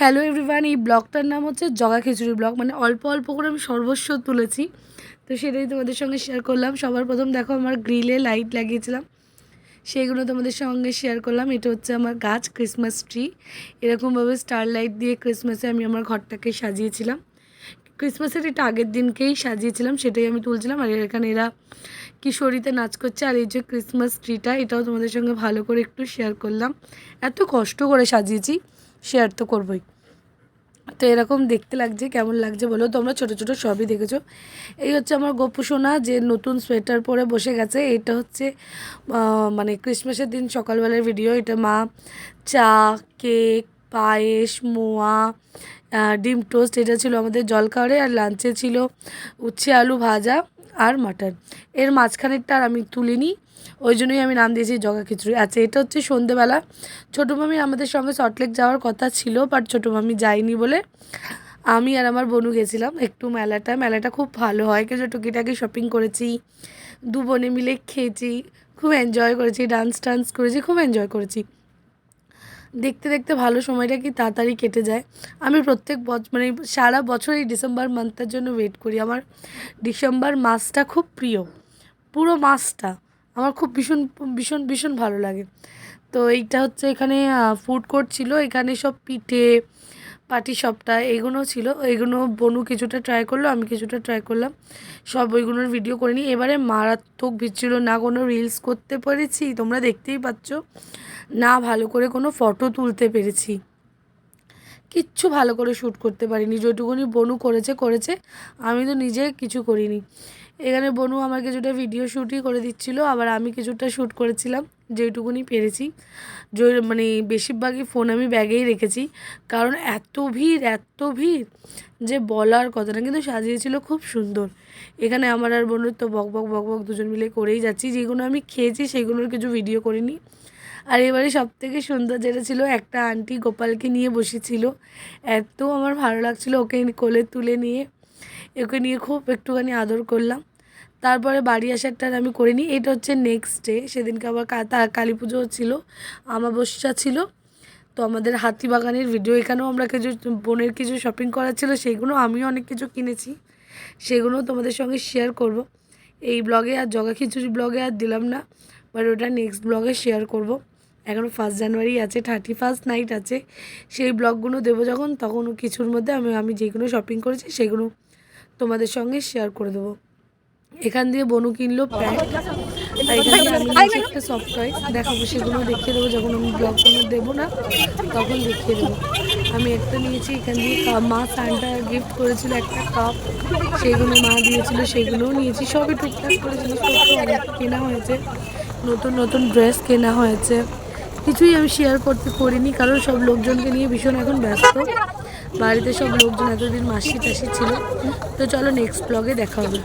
Hello everyone এই ব্লগটার নাম হচ্ছে জগা খিচুড়ি ব্লগ মানে অল্প অল্প করে আমি সর্বস্ব তুলেছি। তো সেটাই তোমাদের সঙ্গে শেয়ার করলাম। সবার প্রথম দেখো আমার গ্রিলে লাইট লাগিয়েছিলাম। সেইগুলো তোমাদের সঙ্গে শেয়ার করলাম। এটা হচ্ছে আমার গাছ ক্রিসমাস ট্রি এরকমভাবে স্টার লাইট দিয়ে ক্রিসমাসে আমি আমার ঘরটাকে সাজিয়েছিলাম। ক্রিসমাসের এটা আগের দিনকেই সাজিয়েছিলাম, সেটাই আমি তুলছিলাম। আর এখানে এরা কিশোরীতে নাচ করছে। আর এই যে ক্রিসমাস ট্রিটা এটাও তোমাদের সঙ্গে ভালো করে একটু শেয়ার করলাম। এত কষ্ট করে সাজিয়েছি। শেয়ার তো করবোই। তো এরকম দেখতে লাগছে, কেমন লাগছে বলো? তোমরা ছোট ছোট সবই দেখেছ। এই হচ্ছে আমার গপু সোনা, যে নতুন সোয়েটার পরে বসে গেছে। এটা হচ্ছে মানে ক্রিসমাসের দিন সকালবেলার ভিডিও এটা মা, চা কেক পায়েস, মোয়া ডিম টোস্ট এটা ছিল আমাদের জলখাবারে। আর লাঞ্চে ছিল উচ্ছে আলু ভাজা আর মাটন এর মাঝখানেরটা আর আমি তুলিনি। ওই জন্যই আমি নাম দিয়েছি জগা খিচুড়ি। আচ্ছা এটা হচ্ছে সন্ধেবেলা। ছোটো মামি আমাদের সঙ্গে সল্টলেক যাওয়ার কথা ছিল বাট ছোটো মামি যায়নি বলে আমি আর আমার বনু গেছিলাম একটু মেলাটা। মেলাটা খুব ভালো হয়, কিছু টুকিটাকি শপিং করেছি, দু বোনে মিলে খেয়েছি, খুব এনজয় করেছি ডান্স টান্স করেছি, খুব এনজয় করেছি। দেখতে দেখতে ভালো সময়টা কি তাড়াতাড়ি কেটে যায়। আমি প্রত্যেক বছর মানে সারা বছর এই ডিসেম্বর মান্থের জন্য ওয়েট করি। আমার ডিসেম্বর মাসটা খুব প্রিয়। পুরো মাসটা। আমার খুব ভীষণ ভীষণ ভীষণ ভালো লাগে। তো এইটা হচ্ছে এখানে ফুড কোর্ট ছিল। এখানে সব পিঠে, পাটি সবটা এগুলো ছিল। এগুলো বনু কিছুটা ট্রাই করল, আমি কিছুটা ট্রাই করলাম। সব ওইগুলোর ভিডিও করে নিই। এবারে মারাত্মক ভিড় না কোনো রিলস করতে পেরেছি, তোমরা দেখতেই পাচ্ছ। না ভালো করে কোনো ফটো তুলতে পেরেছি। কিচ্ছু ভালো করে শ্যুট করতে পারিনি। যেটুকুনি বনু করেছে করেছে। আমি তো নিজে কিছু করিনি। এখানে বনু আমার কিছুটা ভিডিও শ্যুটই করে দিচ্ছিল, আবার আমি কিছুটা শ্যুট করেছিলাম যেটুকুনি পেরেছি। মানে বেশিরভাগই ফোন আমি ব্যাগেই রেখেছি, কারণ এত ভিড় এত ভিড় যে বলার কথা না, কিন্তু সাজিয়েছিল খুব সুন্দর। এখানে আমার আর বোনের তো বক বক বক বক দুজন মিলে করেই যাচ্ছি, যেগুলো আমি খেয়েছি সেগুলোর কিছু ভিডিও করিনি। আর এবারে সব থেকে সুন্দর যেটা ছিল, একটা আন্টি গোপালকে নিয়ে বসেছিল। এত আমার ভালো লাগছিল, ওকে কোলে তুলে নিয়ে, ওকে নিয়ে খুব একটুখানি আদর করলাম। তারপরে বাড়ি আসারটা আমি করিনি। এটা হচ্ছে নেক্সট ডে সেদিনকে আবার কালী পুজো ছিল আমাবস্যা ছিল। তো আমাদের হাতিবাগানের ভিডিও এখানেও আমরা কিছু বোনের কিছু শপিং করার ছিল, সেগুলো আমিও অনেক কিছু কিনেছি। সেগুলো তোমাদের সঙ্গে শেয়ার করব। এই ব্লগে আর জগা খিচুড়ি ব্লগে আর দিলাম না বাট ওটা নেক্সট ব্লগে শেয়ার করব। এখনও ফার্স্ট জানুয়ারি আছে থার্টি ফার্স্ট নাইট আছে। সেই ব্লগগুলো দেবো যখন, তখন কিছুর মধ্যে আমি আমি যেগুলো শপিং করেছি, সেগুলো তোমাদের সঙ্গে শেয়ার করে দেবো। এখান দিয়ে বনু কিনলো প্যান্ট। আমি একটা সফট টয় দেখাবো, সেগুলো দেখিয়ে দেবো, যখন আমি ব্লগ কোনো দেবো না, তখন দেখিয়ে দেবো। আমি একটা নিয়েছি, এখান দিয়ে মা সানটা গিফট করেছিল একটা কাপ সেগুলো মা দিয়েছিল, সেগুলোও নিয়েছি। সবই টুকটাক করে জিনিসপত্র অনেক কেনা হয়েছে। নতুন নতুন ড্রেস কেনা হয়েছে। কিছুই আমি শেয়ার করতে করিনি, কারণ সব লোকজনকে নিয়ে ভীষণ এখন ব্যস্ত। বাড়িতে সব লোকজন এতদিন মাসি টাসি ছিল। তো চলো নেক্সট ব্লগে দেখা হবে।